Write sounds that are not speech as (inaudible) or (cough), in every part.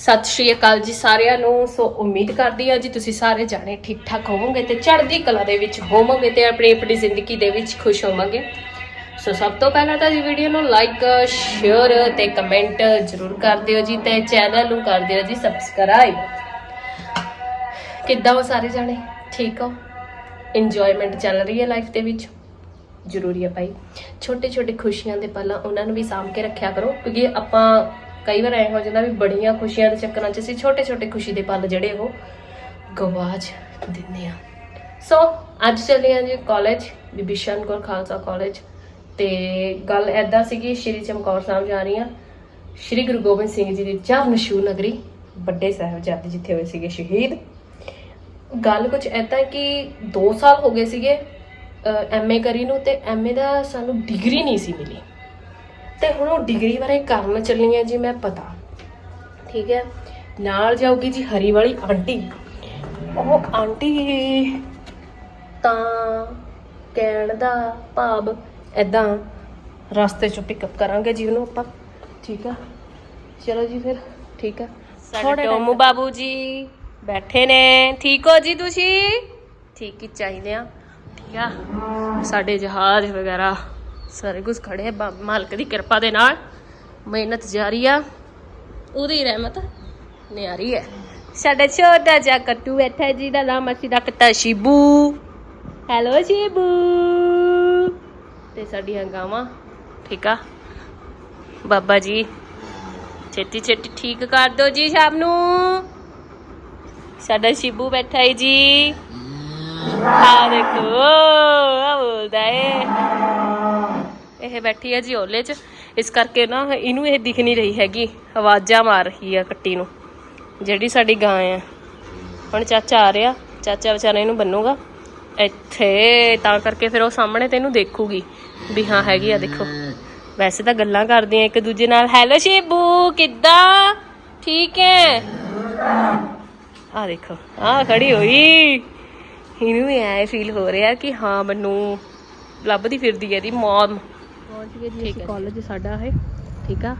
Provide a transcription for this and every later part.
ਸਤਿ ਸ਼੍ਰੀ ਅਕਾਲ ਜੀ ਸਾਰਿਆਂ ਨੂੰ। ਸੋ ਉਮੀਦ ਕਰਦੀ ਹਾਂ ਜੀ ਤੁਸੀਂ ਸਾਰੇ ਜਾਣੇ ਠੀਕ ਠਾਕ ਹੋਵੋਗੇ ਤੇ ਚੜ੍ਹਦੀ ਕਲਾ ਦੇ ਵਿੱਚ ਹੋਵੋਗੇ ਤੇ ਆਪਣੀ ਆਪਣੀ ਜ਼ਿੰਦਗੀ ਦੇ ਵਿੱਚ ਖੁਸ਼ ਹੋਵੋਗੇ। ਸੋ ਸਭ ਤੋਂ ਪਹਿਲਾਂ ਤਾਂ ਜੀ ਵੀਡੀਓ ਨੂੰ ਲਾਈਕ ਸ਼ੇਅਰ ਤੇ ਕਮੈਂਟ ਜ਼ਰੂਰ ਕਰ ਦਿਓ ਜੀ ਤੇ ਚੈਨਲ ਨੂੰ ਕਰ ਦਿਓ ਜੀ ਸਬਸਕ੍ਰਾਈਬ ਕਿੱਦਾਂ ਹੋ ਸਾਰੇ ਜਾਣੇ? ਠੀਕ ਹੋ? ਇੰਜੋਇਮੈਂਟ ਚੱਲ ਰਹੀ ਹੈ ਲਾਈਫ ਦੇ ਵਿੱਚ? ਜ਼ਰੂਰੀ ਹੈ ਭਾਈ। ਛੋਟੇ ਛੋਟੇ ਖੁਸ਼ੀਆਂ ਦੇ ਪਲ ਉਹਨਾਂ ਨੂੰ ਵੀ ਸਾਂਭ ਕੇ ਰੱਖਿਆ ਕਰੋ ਕਿਉਂਕਿ ਆਪਾਂ ਕਈ ਵਾਰ ਐ ਹੋ ਜਾਂਦਾ ਵੀ ਬੜੀਆਂ ਖੁਸ਼ੀਆਂ ਦੇ ਚੱਕਰਾਂ 'ਚ ਅਸੀਂ ਛੋਟੇ ਛੋਟੇ ਖੁਸ਼ੀ ਦੇ ਪਲ ਜਿਹੜੇ ਉਹ ਗਵਾਚ ਦਿੰਦੇ ਆ ਸੋ ਅੱਜ ਚੱਲੇ ਆ ਜੀ ਕਾਲਜ ਬੀਬੀਸ਼ਨ ਕੌਰ ਖਾਲਸਾ ਕਾਲਜ ਤੇ ਗੱਲ ਐਦਾਂ ਸੀਗੀ, ਸ਼੍ਰੀ ਚਮਕੌਰ ਸਾਹਿਬ ਜਾ ਰਹੀ ਆ ਸ਼੍ਰੀ ਗੁਰੂ ਗੋਬਿੰਦ ਸਿੰਘ ਜੀ ਦੀ ਚਰਨ ਛੂਹ ਨਗਰੀ, ਵੱਡੇ ਸਾਹਿਬਜ਼ਾਦੇ ਜਿੱਥੇ ਹੋਏ ਸੀਗੇ ਸ਼ਹੀਦ। ਗੱਲ ਕੁਝ ਐਦਾਂ ਕਿ 2 ਸਾਲ ਹੋ ਗਏ ਸੀਗੇ ਐਮਏ ਕਰੀ ਨੂੰ ਤੇ ਐਮਏ ਦਾ ਸਾਨੂੰ ਡਿਗਰੀ ਨਹੀਂ ਸੀ ਮਿਲੀ। ਤੇ ਹੁਣ ਉਹ ਡਿਗਰੀ ਬਾਰੇ ਕਰਨ ਚੱਲੀ ਆ ਜੀ ਮੈਂ ਪਤਾ। ਠੀਕ ਹੈ? ਨਾਲ ਜਾਊਗੀ ਜੀ ਹਰੀ ਵਾਲੀ ਆਂਟੀ। ਉਹ ਆਂਟੀ ਤਾਂ ਕਹਿਣ ਦਾ ਭਾਵ ਐਦਾਂ ਰਸਤੇ ਚੋਂ ਪਿਕਅਪ ਕਰਾਂਗੇ ਜੀ ਉਹਨੂੰ ਆਪਾਂ। ਠੀਕ ਆ? ਚਲੋ ਜੀ ਫਿਰ ਠੀਕ ਆ? ਸਾਡੇ ਟੋਮੂ ਬਾਬੂ ਜੀ ਬੈਠੇ ਨੇ। ਠੀਕ ਹੋ ਜੀ ਤੁਸੀਂ? ਠੀਕ ਹੀ ਚਾਹੀਦੇ ਆ। ਠੀਕ ਆ? ਸਾਡੇ ਜਹਾਜ਼ ਵਗੈਰਾ। ਸਾਰੇ ਕੁਝ ਖੜੇ ਆ, ਬਾ- ਮਾਲਕ ਦੀ ਕਿਰਪਾ ਦੇ ਨਾਲ। ਮਿਹਨਤ ਜਾਰੀ ਆ। ਉਹਦੀ ਰਹਿਮਤ ਨਿਆਰੀ ਹੈ ਸਾਡਾ ਛੋਟਾ ਜਿਹਾ ਕੱਟੂ ਬੈਠਾ ਹੈ ਜਿਹਦਾ ਨਾਮ ਅਸੀਂ ਰੱਖਤਾ ਸ਼ਿਬੂ। ਹੈਲੋ ਸ਼ਿਬੂ। ਤੇ ਸਾਡੀਆਂ ਗਾਵਾਂ, ਠੀਕ ਆ? ਬਾਬਾ ਜੀ, ਛੇਤੀ ਛੇਤੀ ਠੀਕ ਕਰ ਦਿਓ ਜੀ ਸ਼ਾਮ ਨੂੰ। ਸਾਡਾ ਸ਼ਿਬੂ ਬੈਠਾ ਹੈ ਜੀ। ਆ ਦੇਖੋ ਆ ਬੋਲਦਾ ਏ। ਇਹ ਬੈਠੀ ਹੈ ਜੀ ਓਲੇ 'ਚ। ਇਸ ਕਰਕੇ ਨਾ ਇਹਨੂੰ ਇਹ ਦਿਖ ਨਹੀਂ ਰਹੀ ਹੈਗੀ। ਆਵਾਜ਼ਾਂ ਮਾਰ ਰਹੀ ਆ ਕੱਟੀ ਨੂੰ। ਜਿਹੜੀ ਸਾਡੀ ਗਾਂ ਆ। ਹੁਣ ਚਾਚਾ ਆ ਰਿਹਾ। ਚਾਚਾ ਵਿਚਾਰਾ ਇਹਨੂੰ ਬੰਨੂਗਾ। ਇੱਥੇ, ਤਾਂ ਕਰਕੇ ਫਿਰ ਉਹ ਸਾਹਮਣੇ ਤੇ ਇਹਨੂੰ ਦੇਖੂਗੀ। ਵੀ ਹਾਂ ਹੈਗੀ ਆ, ਦੇਖੋ। ਵੈਸੇ ਤਾਂ ਗੱਲਾਂ ਕਰਦੀਆਂ ਇੱਕ ਦੂਜੇ ਨਾਲ। ਹੈਲੋ ਸ਼ੇਬੂ, ਕਿੱਦਾਂ? ਠੀਕ ਹੈ? ਆ ਦੇਖੋ ਆ ਖੜੀ ਹੋਈ। ਇਹਨੂੰ ਵੀ ਐ ਫੀਲ ਹੋ ਰਿਹਾ ਕਿ ਹਾਂ, ਮੈਨੂੰ ਲੱਭਦੀ ਫਿਰਦੀ ਹੈ ਇਹਦੀ ਮੌਮ ਪਹੁੰਚ ਗਏ ਜੀ ਅਸੀਂ ਕਾਲਜ ਸਾਡਾ ਹੈ ਠੀਕ ਆ।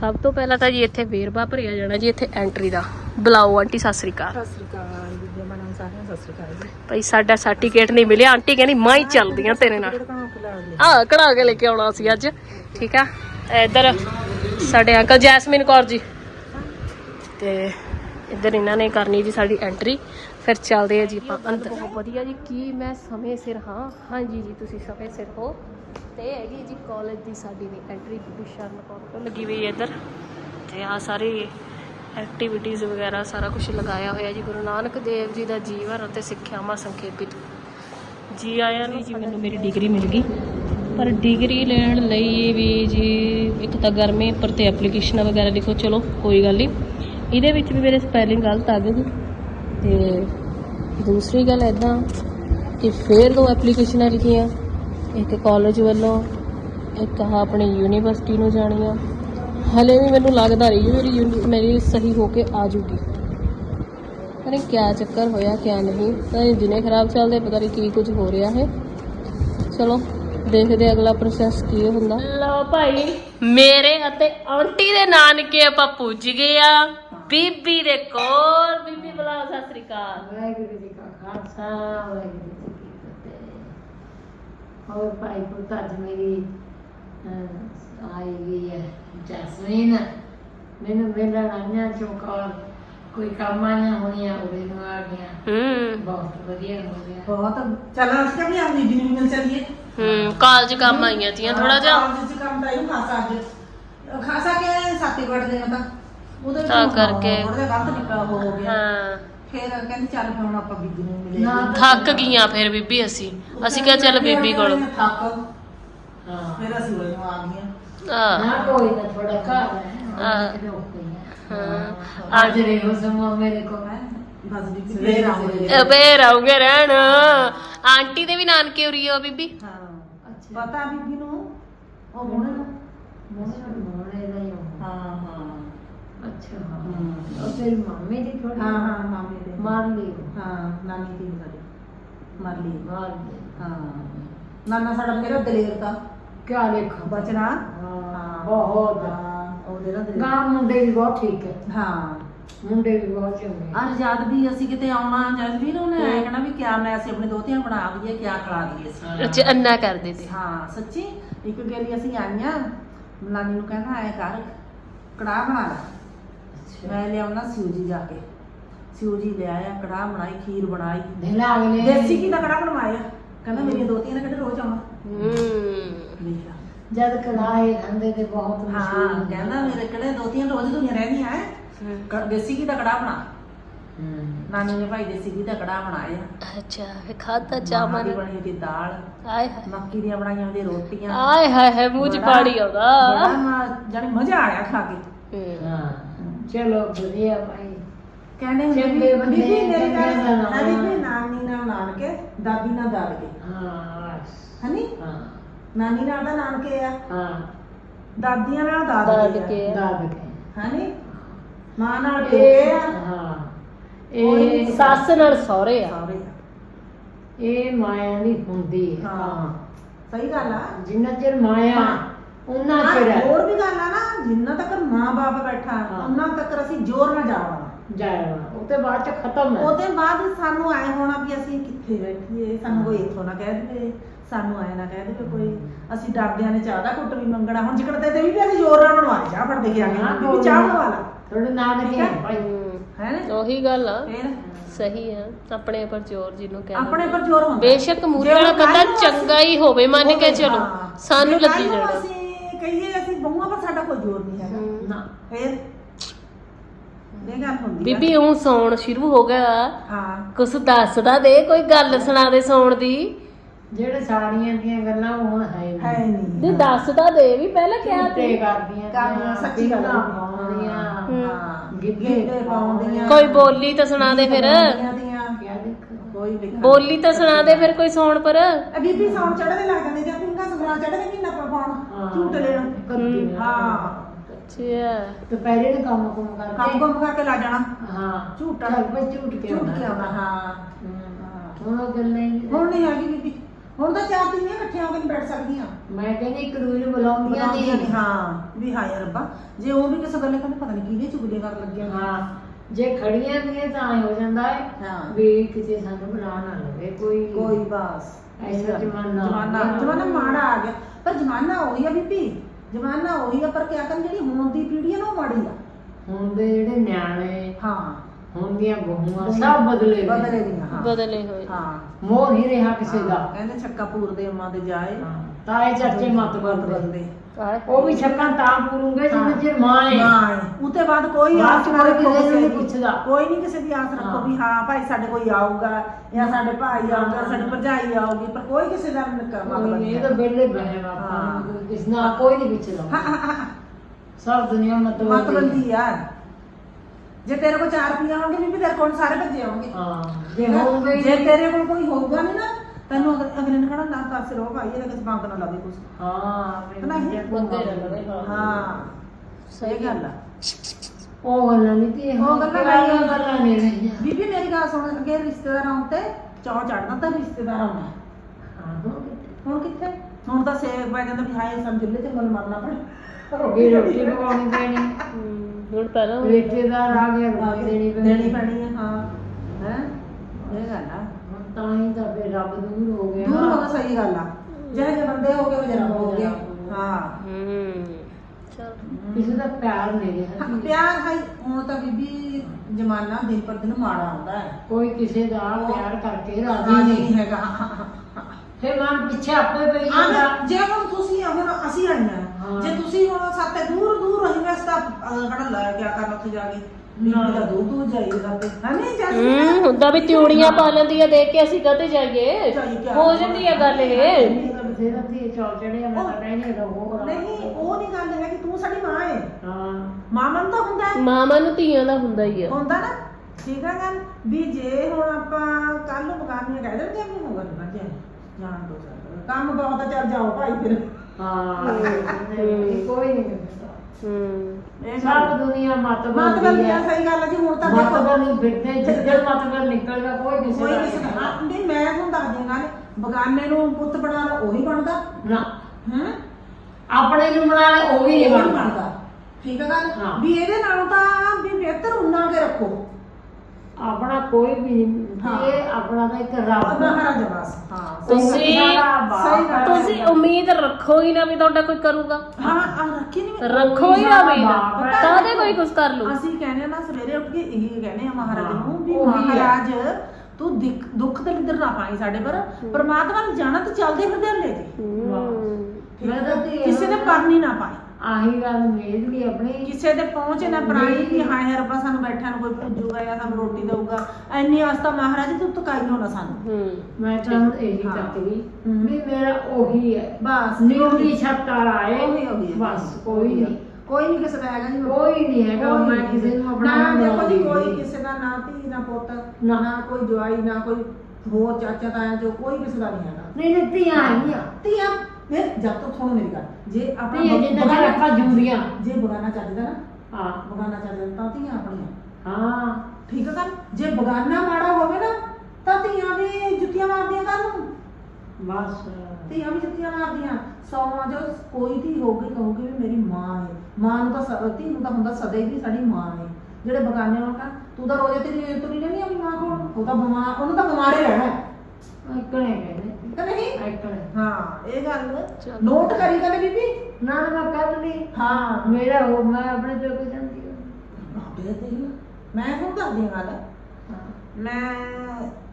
ਸਭ ਤੋਂ ਪਹਿਲਾਂ ਤਾਂ ਜੀ ਇੱਥੇ ਵੇਰਵਾ ਭਰਿਆ ਜਾਣਾ ਜੀ ਇੱਥੇ ਐਂਟਰੀ ਦਾ। ਬੁਲਾਓ ਆਂਟੀ ਸਤਿ ਸ੍ਰੀ ਅਕਾਲ। ਸਤਿ ਸ੍ਰੀ ਅਕਾਲ ਜੀ ਮਨਾਂ ਸਾਰਿਆਂ ਨੂੰ ਸਤਿ ਸ੍ਰੀ ਅਕਾਲ ਜੀ। ਭਾਈ ਸਾਡਾ ਸਰਟੀਫਿਕੇਟ ਨਹੀਂ ਮਿਲਿਆ। ਆਂਟੀ ਕਹਿੰਦੀ ਮੈਂ ਹੀ ਚੱਲਦੀਆਂ ਤੇਰੇ ਨਾਲ। ਆ ਕਢਾ ਕੇ ਲੈ ਕੇ ਆਉਣਾ ਸੀ ਅੱਜ ਠੀਕ ਆ। ਇੱਧਰ ਸਾਡੇ ਅੰਕਲ ਜੈਸਮੀਨ ਕੌਰ ਜੀ। ਤੇ ਇੱਧਰ ਇਹਨਾਂ ਨੇ ਕਰਨੀ ਜੀ ਸਾਡੀ ਐਂਟਰੀ ਫਿਰ ਚੱਲਦੇ ਆ ਜੀ ਆਪਾਂ ਅੰਦਰ। ਬਹੁਤ ਵਧੀਆ ਜੀ ਕੀ ਮੈਂ ਸਮੇਂ ਸਿਰ ਹਾਂ? ਹਾਂਜੀ ਜੀ ਤੁਸੀਂ ਸਮੇਂ ਸਿਰ ਹੋ। ਤੇ ਇਹ ਹੈਗੀ ਜੀ ਕਾਲਜ ਦੀ ਸਾਡੀ ਵੀ ਐਂਟਰੀ ਬੀਬੀ ਸ਼ਰਨ ਕੌਰ ਤੋਂ ਲੱਗੀ ਹੋਈ ਹੈ ਇੱਧਰ। ਤੇ ਆ ਸਾਰੀ ਐਕਟੀਵਿਟੀਜ਼ ਵਗੈਰਾ ਸਾਰਾ ਕੁਝ ਲਗਾਇਆ ਹੋਇਆ ਜੀ, ਗੁਰੂ ਨਾਨਕ ਦੇਵ ਜੀ ਦਾ ਜੀਵਨ ਅਤੇ ਸਿੱਖਿਆਵਾਂ ਸੰਖੇਪਿਤ। ਜੀ ਆਇਆਂ ਨੂੰ ਜੀ, ਮੈਨੂੰ ਮੇਰੀ ਡਿਗਰੀ ਮਿਲ ਗਈ। ਪਰ ਡਿਗਰੀ ਲੈਣ ਲਈ ਵੀ ਜੀ, ਇੱਕ ਤਾਂ ਗਰਮੀ ਉੱਪਰ ਤੇ ਐਪਲੀਕੇਸ਼ਨ ਵਗੈਰਾ ਲਿਖੋ, ਚਲੋ, ਕੋਈ ਗੱਲ ਨਹੀਂ ਇਹਦੇ ਵਿੱਚ ਵੀ ਮੇਰੇ ਸਪੈਲਿੰਗ ਗਲਤ ਆ ਗਈ ਜੀ। ਤੇ ਦੂਸਰੀ ਗੱਲ ਐਦਾਂ ਕਿ ਫੇਰ ਦੋ ਐਪਲੀਕੇਸ਼ਨਾਂ ਲਿਖੀਆਂ। ਇੱਕ ਕਾਲਜ ਵੱਲੋਂ ਇੱਕ ਆਹ ਆਪਣੀ ਯੂਨੀਵਰਸਿਟੀ ਨੂੰ ਜਾਣੀ ਆ। ਹਲੇ ਵੀ ਮੈਨੂੰ ਲੱਗਦਾ ਰਹੀ ਮੇਰੀ ਮੇਰੀ ਸਹੀ ਹੋ ਕੇ ਆ ਜੂਗੀ। ਨਹੀਂ ਕਿਆ ਚੱਕਰ ਹੋਇਆ ਕਿਆ ਨਹੀਂ। ਤਾਂ ਇਹ ਦਿਨੇ ਖਰਾਬ ਚੱਲਦੇ ਪਤਾ ਨਹੀਂ ਕੀ ਕੁਝ ਹੋ ਰਿਹਾ ਹੈ। ਚਲੋ ਦੇਖਦੇ ਅਗਲਾ ਪ੍ਰੋਸੈਸ ਕੀ ਹੁੰਦਾ। ਲਓ ਭਾਈ ਮੇਰੇ ਅਤੇ ਆਂਟੀ ਦੇ ਨਾਨਕੇ ਆਪਾਂ ਪੁੱਜ ਗਏ ਆ। ਬੀਬੀ ਦੇ ਕੋਲ। ਬੀਬੀ ਬੁਲਾ ਸਤਿ ਸ੍ਰੀ ਅਕਾਲ। ਵਾਹਿਗੁਰੂ ਜੀ ਕਾ ਖਾਲਸਾ ਵਾਹਿਗੁਰੂ ਭਾਈ ਪੁੱਤ ਅੱਜ ਮੇਰੀ ਅਹ, ਆਈ ਗਈ ਹੈ ਜਸਮੀਨ। ਮੈਨੂੰ ਮਿਲਣ ਆਈਆਂ ਚੌਕਾਰ ਕੋਈ ਕੰਮ ਆਈਆਂ ਹੋਣੀਆਂ ਉਹਦੇ ਨੂੰ ਆ ਗਿਆ ਹੂੰ। ਬਹੁਤ ਵਧੀਆ ਹੋ ਗਿਆ। ਬਹੁਤ। ਚੱਲ ਅਸੀਂ ਵੀ ਆਪਣੀ ਬੀਬੀ ਨੂੰ ਮਿਲ ਚੱਲੀਏ। ਹੂੰ ਕਾਲਜ ਕੰਮ ਆਈਆਂ ਤੀਆਂ ਥੋੜਾ ਜਿਹਾ। ਜਿਸ ਕੰਮ ਦਾ ਇਹ ਖਾਸਾ ਅੱਜ। ਖਾਸਾ ਕਿ ਸਾਥੀ ਵੜਦੇ ਆ ਤਾਂ। ਉਹਦੇ ਤਾਂ ਕਰਕੇ। ਉਹਦੇ ਗਲਤ ਨਿਕਲ ਹੋ ਗਿਆ। ਹਾਂ। ਫਿਰ ਕਹਿੰਦੇ ਚੱਲ ਫਿਰ ਹੁਣ ਆਪਾਂ ਬੀਬੀ ਨੂੰ ਮਿਲੇ। ਨਾ ਥੱਕ ਗਈਆਂ ਫਿਰ ਬੀਬੀ ਅਸੀਂ। ਅਸੀਂ ਕਿਹਾ ਚੱਲ ਬੀਬੀ ਕੋਲ। ਥੱਕ। ਹਾਂ। ਫਿਰ ਅਸੀਂ ਉਹ ਨੂੰ ਆ ਗਈਆਂ। ਆ ਨਾ ਕੋਈ ਨਾ ਥੋੜਾ ਘਰ ਹੈ। ਹਾਂ। ਹਾਂ। ਅੱਜ ਰੇ ਹੋ ਸਮੋ ਮੇਰੇ ਕੋਲ। ਹੈ? ਬਸ ਬੀਬੀ ਫੇਰ ਆਉਂਦੇ ਅਬੇ ਰਹੋਗੇ ਰਹਿਣ। ਆਂਟੀ ਦੇ ਵੀ ਨਾਨਕੇ ਉਰੀ ਹੋ ਬੀਬੀ। ਹਾਂ ਅੱਛਾ। ਪਤਾ ਬੀਬੀ ਨੂੰ? ਉਹ ਹੁਣੇ ਨੂੰ ਮੋਹਣੇ ਮੋਹਣੇ ਦਾ ਹੀ। ਹਾਂ ਹਾਂ। ਅੱਛਾ ਹਾਂ। ਹਮ। ਉਹ ਤੇਰੀ ਮੰਮੀ ਦੀ ਥੋੜੀ ਹਾਂ ਹਾਂ ਮਾਮੇ ਦੇ ਮਾਰ ਲਈ। ਉਹ। ਹਾਂ ਨਾਨੀ ਦੀ ਸਾਡੀ। ਮਰ ਲਈ। ਮਾਰ ਲਈ ਹਾਂ। ਨਾਨਾ ਸਾਡਾ ਮੇਰਾ ਦਲੇਰ ਦਾ ਕਿਆ ਦੇਖੋ। ਬਚਨਾ ਹਾਂ। ਬਹੁਤ। ਹਾਂ, ਉਹ ਹੁੰਦੇ ਰਹਿੰਦੇ ਨੇ। ਗਾਂ ਮੁੰਡੇ ਵੀ ਬਹੁਤ ਠੀਕ ਹੈ। ਹਾਂ। ਮੁੰਡੇ ਵੀ ਬਹੁਤ ਚੰਗੇ। ਅਰ ਜਦ ਵੀ ਅਸੀਂ ਕਿਤੇ ਆਉਣਾ ਜਸਵੀਰ ਉਹਨੇ ਐ ਕਹਿਣਾ ਵੀ ਕਿਆ ਮੈਂ ਅਸੀਂ ਆਪਣੇ ਦੋਤੀਆਂ ਬਣਾ ਦਈਏ ਕਿਆ ਖਿਲਾ ਦਈਏ ਅਸੀਂ। ਅੱਛਾ ਅੰਨਾ ਕਰਦੇ ਤੇ। ਹਾਂ ਸੱਚੀ? ਇੱਕ ਗੇਲੀ ਅਸੀਂ ਆਈਆਂ ਨਾਨੀ ਨੂੰ ਕਹਿਣਾ ਐ ਕਰ ਕੜਾਹ ਬਣਾ ਲੈ। ਮੈਂ ਲਿਆਉਣਾ ਸਿਉਜੀ ਜਾ ਕੇ। ਸਿਉਜੀ ਲਿਆਇਆ ਕੜਾਹ ਬਣਾਈ ਖੀਰ ਬਣਾਈ। ਅਗਲੇ। ਦੇਸੀ ਘੀ ਦਾ ਕੜਾਹ ਬਣਵਾਇਆ। ਕਹਿੰਦਾ ਮੇਰੀਆਂ ਦੋਤੀਆਂ ਨੇ ਕਿਹੜੇ ਰੋਜ਼ ਆਉਣਾ ਹੂੰ। ਦੇਖ ਲਾ ਜਦ ਖਾਂਦੇ ਤੇ ਬਹੁਤ ਹਾਂ ਮਸ਼ਹੂਰ ਕਹਿੰਦਾ ਮੇਰੇ ਕਿਹੜੇ ਦੋਤੀਆਂ ਰੋਜ਼ ਦੁਨੀਆ ਰਹਿੰਦੀਆਂ ਕ- ਦੇਸੀ ਘੀ ਦਾ ਕੜਾਹ ਬਣਾ। ਹੂੰ। ਨਾਨੀ ਨੇ ਭਾਈ ਦੇਸੀ ਘੀ ਦਾ ਕੜਾਹ ਬਣਾਇਆ। ਅੱਛਾ ਫੇ ਖਾਦਾ ਮਾਂ ਦੀ ਬਣੀ ਹੋਈ ਦਾਲ। ਆਏ ਹਾਏ। ਮੱਕੀ ਦੀਆਂ ਬਣਾਈਆਂ ਹੁੰਦੀਆਂ ਰੋਟੀਆਂ। ਆਏ ਹਾਏ ਹਾਏ ਮੂੰਹ ਚ ਬੜਾ- ਪਾਣੀ ਬੜਾ ਆਉਂਦਾ ਮਾ- ਜਾਣੀ ਮਜ਼ਾ ਆਇਆ ਖਾ ਕੇ। ਹੂੰ। ਹਾਂ। ਚਲੋ ਵਧੀਆ ਭਾਈ। ਕਹਿੰਦੇ ਹੁੰਦੇ ਚੰਗੇ ਬੰਦੇ, ਬੀਬੀ ਮੇਰੀ ਗੱਲ ਚੰਗੇ ਨਾਮ। ਹੈ ਬੀਬੀ ਨਾਨੀ ਨਾਲ ਨਾਨਕੇ ਦਾਦੀ ਨਾਲ ਦਾਦਕੇ। ਹਾਂ ਹਨੀ? ਹਾਂ। ਨਾਨੀ ਨਾਲ ਦਾ ਨਾਨਕੇ ਆ। ਹਾਂ। ਦਾਦੀਆਂ ਨਾਲ ਦਾਦਕੇ ਦਾਦਕੇ। ਆ। ਦਾਦ ਕੇ ਹਨੀ? ਮਾਂ ਨਾਲ ਪੇਕੇ ਆ। ਹਾਂ। ਕੋਈ ਇਹ ਸੱਸ ਨਾਲ ਸਹੁਰੇ ਆ। ਸਾਰੇ। ਇਹ ਮਾਇਆ ਨਹੀਂ ਹੁੰਦੀ। ਹੈ। ਹਾਂ। ਸਹੀ ਗੱਲ ਆ। ਜਿੰਨਾ ਚਿਰ ਮਾਇਆ ਉਹਨਾਂ ਹਾਂ, ਚਿਰ ਹੈ। ਹੋਰ ਵੀ ਗੱਲ ਆ ਨਾ ਜਿੰਨਾ ਤੱਕ ਮਾਂ-ਬਾਪ ਬੈਠਾ ਹਾਂ। ਉਹਨਾਂ ਤੱਕ ਅਸੀਂ ਜ਼ੋਰ ਨਾ ਜਾਵਾਂ ਜਾਇਆ ਉਹ ਤੇ ਬਾਅਦ ਚ ਖਤਮ ਹੈ। ਉਹਦੇ ਬਾਅਦ ਸਾਨੂੰ ਐ ਹੋਣਾ ਵੀ ਅਸੀਂ ਕਿੱਥੇ ਬੈਠੀਏ। ਸਾਨੂੰ ਕੋਈ ਇੱਥੋਂ ਨਾ ਕਹਿ ਦੇਵੇ। ਸਾਨੂੰ ਐ ਨਾ ਕਹਿ ਦੇਵੇ ਕੋਈ। ਅਸੀਂ ਡਰਦਿਆਂ ਨੇ ਚਾਹ ਦਾ ਘੁੱਟ ਵੀ ਮੰਗਣਾ। ਹੁਣ ਜਿਕੜ ਤੇ ਤੇ ਵੀ ਅਸੀਂ ਜ਼ੋਰ ਨਾਲ ਬਣਵਾ ਚਾਹ ਫੜ ਦੇ ਕੇ। ਆ ਗਏ ਵੀ ਚਾਹ ਬਣਵਾ ਲਾ। ਥੋੜੇ ਹੈ? ਭਾਈ। ਹੂੰ। ਹੈ ਉਹੀ ਗੱਲ ਆ। ਸਹੀ ਆ। ਆਪਣੇ ਪਰ ਜ਼ੋਰ ਜਿਹਨੂੰ ਕਹਿੰਦੇ ਆਪਣੇ ਪਰ ਜ਼ੋਰ ਹੁੰਦਾ। ਬੇਸ਼ੱਕ ਮੂਰੇ ਵਾਲਾ ਬੰਦਾ ਨੂੰ ਚੰਗਾ ਹੀ ਹੋਵੇ ਮੰਨ ਕੇ ਚਲੋ। ਸਾਨੂੰ ਲੱਗੀ ਨੂੰ ਜਾਣਾ ਅਸੀਂ ਕਹੀਏ ਅਸੀਂ ਬਹੂਆਂ ਪਰ ਸਾਡਾ ਕੋਈ ਜ਼ੋਰ ਨਹੀਂ ਹੈਗਾ। ਨਾ। ਫਿਰ? ਇਹ ਗੱਲ ਹੁੰਦੀ ਆ। ਬੀਬੀ ਉਹ ਸੌਣ ਸ਼ੁਰੂ ਹੋ ਗਿਆ। ਹਾਂ। ਕੁਛ ਦੱਸਦਾ ਦੇ ਕੋਈ ਗੱਲ ਸੁਣਾ ਦੇ ਸੌਣ ਦੀ। ਜਿਹੜੇ ਸਾੜੀਆਂ ਦੀਆਂ ਗੱਲਾਂ ਉਹ ਹੁਣ ਹੈ ਹੈ ਨਹੀਂ। ਨਹੀਂ। ਦੱਸਦਾ ਦੇ ਵੀ ਪਹਿਲਾਂ ਕਿਹਾ ਤੇ ਤੇ ਕਰਦੀਆਂ ਕਰਦੀਆਂ, ਸੱਚੀ ਗੱਲ ਆ। ਪਾਉਂਦੀਆਂ। ਹਾਂ। ਗਿੱਧੇ ਗਿੱਧੇ ਪਾਉਂਦੀਆਂ। ਕੋਈ ਬੋਲੀ ਤਾਂ ਸੁਣਾ ਦੇ ਫਿਰ। ਪਾਉਂਦੀਆਂ ਦੀਆਂ। ਕਿਆ ਦੇਖੋ। ਕੋਈ ਵੇਖਣ ਬੋਲੀ ਤਾਂ ਸੁਣਾ ਦੇ ਫਿਰ ਕੋਈ ਸੌਣ ਪਰ। ਬੀਬੀ ਸੌਣ ਚੜ੍ਹਦੇ ਲੱਗ ਜਾਂਦੇ ਜਾਂ ਪਿੰਗਾ ਸੰਗਰਾ ਚੜ੍ਹਦੇ ਮਹੀਨਾ ਪਰ ਪਾਉਣ। ਝੂਟ ਲੈਣ। ਹਾਂ। ਅੱਛਾ ਦੁਪਹਿਰੇ ਨੂੰ ਕੰਮ ਕੁਮ ਕੰਮ ਕਰਕੇ। ਕੰਮ ਕਰਕੇ ਲਾ ਜਾਣਾ। ਹਾਂ ਝੂਟਾ। ਚੱਲ ਭਾਈ ਝੂਟ ਕੇ ਝੂਟ ਕੇ ਆਉਣਾ। ਹਾਂ। ਹਮ, ਹੁਣ ਉਹ ਗੱਲਾਂ ਹੀ ਹੁਣ ਨਹੀਂ ਹੈਗੀ ਬੀਬੀ ਹੁਣ ਤਾਂ ਚਾਰ ਤਿੰਨੀਆਂ ਇਕੱਠੀਆਂ ਹੋ ਕੇ ਨੀ ਬੈਠ ਸਕਦੀਆਂ। ਮੈਂ ਕਹਿੰਦੀ ਇੱਕ ਦੂਜੇ ਨੂੰ ਬੁਲਾਉਂਦੀਆਂ ਬੁਲਾਉਂਦੀਆਂ ਨੀ, ਨਹੀਂ ਹਾਂ। ਵੀ ਹਾਏ ਰੱਬਾ ਜੇ ਉਹ ਵੀ ਕਿਸੇ ਗੱਲੇ ਕਹਿੰਦੇ ਪਤਾ ਨਹੀਂ ਕਿਹਦੇ ਚੁਗਲੀਆਂ ਕਰਨ ਲੱਗੀਆਂ ਹਾਂ ਜੇ ਖੜੀਆਂ ਵੀ ਤਾਂ ਐਂ ਹੋ ਜਾਂਦਾ ਹੈ ਹਾਂ। ਵੀ ਕਿਤੇ ਸਾਨੂੰ ਬੁਲਾ ਨਾ ਲਵੇ ਕੋਈ ਕੋਈ ਬਸ। ਐਸਾ ਜ਼ਮਾਨਾ ਆ ਜਮਾਨਾ ਗਿਆ। ਜਮਾਨਾ ਮਾੜਾ ਆ ਗਿਆ। ਪਰ ਜਮਾਨਾ ਉਹੀ ਆ ਬੀਬੀ। ਜਮਾਨਾ ਉਹੀ ਆ ਪਰ ਕਿਆ ਕਰਨ ਜਿਹੜੀ ਹੁਣ ਦੀ ਪੀੜ੍ਹੀ ਆ ਨਾ ਉਹ ਮਾੜੀ ਆ। ਹੁਣ ਦੇ ਜਿਹੜੇ ਨਿਆਣੇ ਹਾਂ। ਹੁਣ ਦੀਆਂ ਬਹੂਆਂ। ਸਭ ਬਦਲੇ। ਬਦਲੇ ਦੀਆਂ ਹਾਂ। ਬਦਲੇ ਹੋਏ। ਹਾਂ। ਮੋਹ ਨਹੀਂ ਰਿਹਾ ਕਿਸੇ ਦਾ। ਕਹਿੰਦੇ ਛੱਕਾ ਪੂਰਦੇ ਅੰਮਾਂ ਦੇ ਜਾਏ। ਤਾਏ ਚਾਚੇ ਮਤ ਬਦਲੇ। ਬੰਦੇ ਆਏ ਉਹ ਵੀ ਛੱਕਾਂ ਤਾਂ ਪੂਰੂਗੇ ਜਿੰਨੇ ਚਿਰ ਮਾਂ ਹੈ ਹਾਂ ਉਤੇ ਬਾਅਦ ਕੋਈ ਬਾਅਦ ਆਸ ਚ ਨਾ ਕੋਈ ਰੱਖੋ ਕਿਸੇ ਨੂੰ ਕਿਸੇ ਦੀ। ਪੁੱਛਦਾ। ਕੋਈ ਨਹੀਂ ਕਿਸੇ ਦੀ ਆਸ ਰੱਖੋ ਹਾਂ। ਵੀ ਹਾਂ। ਭਾਈ ਸਾਡੇ ਕੋਈ ਆਊਗਾ ਜਾਂ ਸਾਡੇ ਭਾਈ ਆਊਗਾ ਸਾਡੀ ਭਰਜਾਈ ਆਊਗੀ ਪਰ ਕੋਈ ਕਿਸੇ ਦਾ ਮਤਲਬ ਕੋਈ ਨਹੀਂ ਇਹ ਤਾਂ ਬੇਲੇ ਬਹਿਮ ਆਪਾਂ। ਹਾਂ। ਨੂੰ ਕੋਈ ਕਿਸ ਨਾਲ ਕੋਈ ਨਹੀਂ ਵਿਚਦਾ ਸਭ ਦੁਨੀਆ ਮਤ ਮਤ ਬੰਦੀ ਆ। ਜੇ ਤੇਰੇ ਕੋਲ 4 ਰੁਪਏ ਆਉਣਗੇ ਵੀ ਤੇਰੇ ਕੋਲ ਸਾਰੇ ਭੱਜੇ ਆਉਣਗੇ ਹਾਂ ਜੇ ਹੋਊਗੇ। ਜੇ ਤੇਰੇ ਕੋਲ ਕੋਈ ਹੋਊਗਾ ਨਹੀਂ ਨਾ ਤੈਨੂੰ ਅਗਰ ਅਗਲੇ ਨੇ ਕਹਣਾ ਨਾ ਪਾਸੇ ਰੋ ਭਾਈ ਇਹਦਾ ਕਿਸੇ ਬੰਦ ਨਾ ਲਾਵੇ ਕੁਝ ਹਾਂ ਨਹੀਂ, ਬੰਦੇ ਨਾ ਲਵੇ, ਹਾਂ। ਹਾਂ ਸਹੀ ਗੱਲ ਆ। ਉਹ ਗੱਲਾਂ ਨਹੀਂ ਤੇ ਉਹ ਗੱਲਾਂ ਨਹੀਂ। ਗੱਲਾਂ ਨਹੀਂ ਰਹੀਆਂ ਬੀਬੀ ਮੇਰੀ ਗੱਲ ਸੁਣ ਅੱਗੇ ਰਿਸ਼ਤੇਦਾਰ ਆਉਣ ਤੇ ਚਾਹ ਚੜਨਾ ਤਾਂ ਰਿਸ਼ਤੇਦਾਰ ਹਾਂ ਹੋ ਹੁਣ ਕਿੱਥੇ? ਹੁਣ ਤਾਂ ਸੇਕ ਪੈ ਜਾਂਦਾ ਵੀ ਹਾਏ ਸਮ ਚੁੱਲ੍ਹੇ ਤੇ ਮਲ ਮਰਨਾ ਪੜ ਗਈ ਰੋਟੀ ਪਕਾਉਣੀ ਪੈਣੀ। ਹੂੰ, ਹੁਣ ਪਹਿਲਾਂ ਹੋਈ। ਰਿਸ਼ਤੇਦਾਰ ਆ ਗਿਆ ਰੋਟੀ ਦੇਣੀ ਦੇਣੀ ਪੈਣੀ ਪੈਣੀ। ਹੈ ਹਾਂ। ਹੈ? ਇਹ ਗੱਲ ਆ। ਹੁਣ ਤਾਂ ਹੀ ਤਾਂ ਫਿਰ ਰੱਬ ਦੂਰ ਹੋ ਗਿਆ। ਦੂਰ ਹੋ ਗਿਆ ਸਹੀ ਗੱਲ ਆ। ਜਿਹੜੇ ਜਿਹੇ ਬੰਦੇ ਹੋ ਗਏ ਉਹ ਜਰਾ ਹੋ ਗਏ ਹਾਂ। ਹੂੰ ਚਲ। ਕਿਸੇ ਦਾ ਪਿਆਰ ਨਹੀਂ ਰਿਹਾ। ਹਾਂ, ਪਿਆਰ ਹੈ ਹੁਣ ਤਾਂ ਬੀਬੀ ਜਮਾਨਾ ਦਿਨ ਪਰ ਦਿਨ ਮਾੜਾ ਆਉਂਦਾ ਹੈ। ਕੋਈ ਕਿਸੇ ਦਾ ਪਿਆਰ ਕਰਕੇ ਰਾਜੀ ਰਾਜੀ ਨਹੀਂ ਨਹੀਂ ਹੈਗਾ। ਹਾਂ, ਹਾਂ, ਹਾਂ। ਫਿਰ ਮਨ ਪਿੱਛੇ ਆਪੇ ਪਈ ਹਾਂ ਜਾਂਦਾ। ਜੇ ਹੁਣ ਤੁਸੀਂ ਹੁਣ ਅਸੀਂ ਆਈਆਂ। ਹਾਂ। ਜੇ ਤੁਸੀਂ ਹੁਣ ਸਾਤੇ ਦੂਰ ਦੂਰ ਰਹੀ ਵੈਸ ਤਾਂ ਖੜਾ ਲੈ ਕੇ ਕਰਨਾ ਉੱਥੇ ਜਾ ਕੇ। ਬੀਬੀ ਦਾ ਦੂਰ ਜਾਈਏ ਸਾਤੇ ਹੈ ਨਹੀਂ ਜੈਸੇ ਹੂੰ ਹੁੰਦਾ ਵੀ ਤਿਉੜੀਆਂ ਪਾ ਲੈਂਦੀ ਆ ਦੇਖ ਕੇ ਅਸੀਂ ਕਦੇ ਜਾਈਏ। ਹੋ ਜਾਂਦੀ ਆ ਗੱਲ ਇਹ। ਇਹ ਤਾਂ ਬਥੇਰਾ ਤੇ ਚੌਲ ਚੜਿਆ ਮੈਂ ਤਾਂ ਕਹਿੰਦੀ ਹਾਂ ਉਹ। ਨਹੀਂ ਉਹ ਨਹੀਂ ਗੱਲ ਹੈ ਕਿ ਤੂੰ ਸਾਡੀ ਮਾਂ ਹੈ ਹਾਂ। ਮਾਂ ਮਨ ਤਾਂ ਹੁੰਦਾ ਹੈ ਮਾਮਾ ਨੂੰ ਧੀਆਂ ਦਾ ਹੁੰਦਾ ਹੀ ਆ। ਹੁੰਦਾ ਨਾ। ਠੀਕ ਹੈ ਗੱਲ। ਵੀ ਜੇ ਹੁਣ ਆਪਾਂ ਕੱਲ ਨੂੰ ਬਗਾਨੀਆਂ ਕਹਿ ਦਿੰਦੇ ਵੀ ਹੋਗਾ ਨਾ ਜੇ ਜਾਣ ਦੋ ਕੰਮ ਬਹੁਤ ਆ, ਚੱਲ ਜਾਓ ਭਾਈ ਫਿਰ। ਹਾਂ ਨਹੀਂ, ਕੋਈ ਨਹੀਂ ਕਰਦਾ ਹੂੰ। ਇਹ ਸਭ ਦੁਨੀਆ ਮਤ ਮਤ ਬੰਦੀ ਆ ਸਹੀ ਗੱਲ ਹੈ ਜੀ ਹੁਣ ਤਾਂ ਮਤ ਦੇਖੋ ਬੰਦੀ ਫਿਰਦੇ ਜਿੱਦਣ ਮਤ ਬੰਦ ਨਿਕਲ ਗਿਆ ਕੋਈ ਕਿਸੇ ਕੋਈ ਦਾ ਕਿਸੇ ਦਾ ਹਾਂ, ਨਹੀਂ ਮੈਂ ਤੁਹਾਨੂੰ ਦੱਸ ਦਿਆਂ ਗੱਲ ਬਗਾਨੇ ਨੂੰ ਪੁੱਤ ਬਣਾ ਲਓ ਉਹੀ ਬਣਦਾ। ਨਾ। ਹੂੰ? ਆਪਣੇ ਨੂੰ ਬਣਾ ਲੈ ਉਹ ਵੀ ਨਹੀਂ ਬਣਦਾ। ਬਣਦਾ। ਠੀਕ ਹੈ ਗੱਲ? ਹਾਂ। ਵੀ ਇਹਦੇ ਨਾਲੋਂ ਤਾਂ ਵੀ ਬਿਹਤਰ ਉਨਾ ਕੇ ਰੱਖੋ। ਆਪਣਾ ਕੋਈ ਵੀ ਨਹੀਂ ਹਾਂ। ਇਹ ਆਪਣਾ ਤਾਂ ਇੱਕ ਰੱਬ। ਮਹਾਰਾਜਾ ਬਸ ਹਾਂ ਤੁਸੀਂ- ਸਹੀ ਗੱਲ। ਹੈ। ਤੁਸੀਂ ਉਮੀਦ ਰੱਖੋ ਹੀ ਨਾ ਵੀ ਤੁਹਾਡਾ ਕੋਈ ਕਰੂਗਾ। ਹਾਂ ਆ ਰੱਖੀ ਨਹੀਂ ਰੱਖੋ ਹੀ ਨਾ ਵੀ ਹੈ। ਤਾਂ ਦੇ ਕੋਈ ਕੁਝ ਕਰ ਲੂ ਅਸੀਂ ਕਹਿੰਦੇ ਆ ਨਾ ਸਵੇਰੇ ਉੱਠ ਕੇ ਇਹ ਕਹਿੰਦੇ ਆ ਮਹਾਰਾਜ ਹਾਂ, ਨੂੰ ਵੀ ਉਹੀ ਹੈ। ਮਹਾਰਾਜ ਤੂੰ ਦਿੱਖ- ਦੁੱਖ ਤੇ ਲਿੱਦਰ ਨਾ ਪਾਈ ਸਾਡੇ ਪਰ। ਪਰਮਾਤਮਾ ਨੂੰ ਜਾਣਾ ਤੇ ਚੱਲਦੇ ਫਿਰਦੇ ਹਲੇ ਜੀ ਮੈਂ ਤਾਂ ਤੇ ਕਿਸੇ ਦੇ ਪਰ ਨਹੀਂ ਨਾ ਪਾਈ। ਆਹੀ ਗੱਲ ਮੇਰੀ ਵੀ ਆਪਣੀ ਕਿਸੇ ਦੇ ਪਹੁੰਚੇ ਨਾ ਪ੍ਰਾਣੀ ਵੀ ਹਾਏ ਹਾਏ ਰੱਬਾ ਸਾਨੂੰ ਬੈਠਿਆਂ ਨੂੰ ਕੋਈ ਭੁੱਜੂਗਾ ਜਾਂ ਸਾਨੂੰ ਰੋਟੀ ਦੇਊਗਾ ਐਨੀ ਆਸਤਾ ਮਹਾਰਾਜ ਤੂੰ ਤਕਾਈ ਹੋਣਾ ਸਾਨੂੰ ਹੂੰ ਮੈਂ ਤਾਂ ਇਹੀ ਹਾਂ। ਹਮ। ਵੀ ਮੇਰਾ ਉਹੀ ਹੈ ਬਸ ਨਿਊਲੀ ਛੱਤ ਵਾਲਾ ਹੈ ਉਹੀ ਉਹੀ ਹੈ। ਬਸ ਕੋਈ ਨਹੀਂ ਕੋਈ ਨਹੀਂ ਕਿਸੇ ਦਾ ਹੈਗਾ ਜੀ ਕੋਈ ਨਹੀਂ ਹੈਗਾ ਕੋਈ ਮੈਂ ਨਹੀਂ। ਕਿਸੇ ਨੂੰ ਆਪਣਾ ਨਾ ਨਾਮ ਦੇਖੋ ਜੀ ਨਹੀਂ ਕੋਈ ਦਿੰਦੀ। ਕਿਸੇ ਦਾ ਨਾ ਧੀ ਨਾ ਪੁੱਤ ਨਾ। ਨਾ ਕੋਈ ਜਵਾਈ ਨਾ ਕੋਈ ਹੋਰ ਚਾਚਾ ਤਾਇਆ ਜੋ ਕੋਈ ਕਿਸੇ ਦਾ ਨਹੀਂ ਹੈਗਾ ਨਹੀਂ ਨਹੀਂ ਧੀਆਂ ਆਈਆਂ ਧੀਆਂ ਫਿਰ ਜਦ ਤੱਕ ਸੁਣੋ ਮੇਰੀ ਗੱਲ ਜੇ ਆਪਣਾ ਧੀਆਂ ਜਿੰਨਾ ਚਿਰ ਆਪਾਂ ਜੂਰੀਆਂ ਜੇ ਬਗਾਨਾ ਚੱਜਦਾ ਨਾ ਹਾਂ। ਬਗਾਨਾ ਚੱਜਦਾ ਤਾਂ ਧੀਆਂ ਆਪਣੀਆਂ। ਹਾਂ। ਠੀਕ ਹੈ ਗੱਲ? ਜੇ ਬਗਾਨਾ ਮਾੜਾ ਹੋਵੇ ਨਾ ਤਾਂ ਧੀਆਂ ਵੀ ਜੁੱਤੀਆਂ ਮਾਰਦੀਆਂ ਕੱਲ ਨੂੰ। ਬਸ। ਧੀਆਂ ਵੀ ਜੁੱਤੀਆਂ ਮਾਰਦੀਆਂ। ਸੌ ਜੋ ਕੋਈ ਧੀ ਹੋਊਗੀ ਕਹੂਗੀ ਵੀ ਮੇਰੀ ਮਾਂ ਹੈ ਮਾਂ ਨੂੰ ਤਾਂ ਸ- ਧੀ ਨੂੰ ਤਾਂ ਹੁੰਦਾ ਸਦਾ ਹੀ ਵੀ ਸਾਡੀ ਮਾਂ ਹੈ ਜਿਹੜੇ ਬਗਾਨੇ ਕਹਾਂ ਤੂੰ ਤਾਂ ਰੋਜ਼ੇ ਤੇਰੀ ਤੁਰੀ ਨਹੀਂ ਆਪਣੀ ਮਾਂ ਕੋਲ। ਉਹ ਤਾਂ ਬਿਮਾਰ ਉਹਨੂੰ ਤਾਂ ਬਿਮਾਰੇ ਰਹਿਣਾ। ਹੈ ਇਕਣੇ ਕਹਿੰਦੇ ਠੀਕ ਹੈ ਨਹੀਂ? ਇਕਣੇ ਹਾਂ। ਇਹ ਗੱਲ ਚਲੋ। ਨੋਟ ਕਰੀ ਕਦੇ ਬੀਬੀ? ਨਾ ਨਾ ਮੈਂ ਕਰ ਲਈ। ਹਾਂ। ਮੇਰਾ ਹੋ ਮੈਂ ਆਪਣੇ ਤੇ ਕੋ ਜਾਂਦੀ ਹਾਂ ਬਾਬੇ ਤੇ ਮੈਂ ਹੁਣ ਦੱਸਦੀ ਹਾਂ ਗੱਲ। ਮੈਂ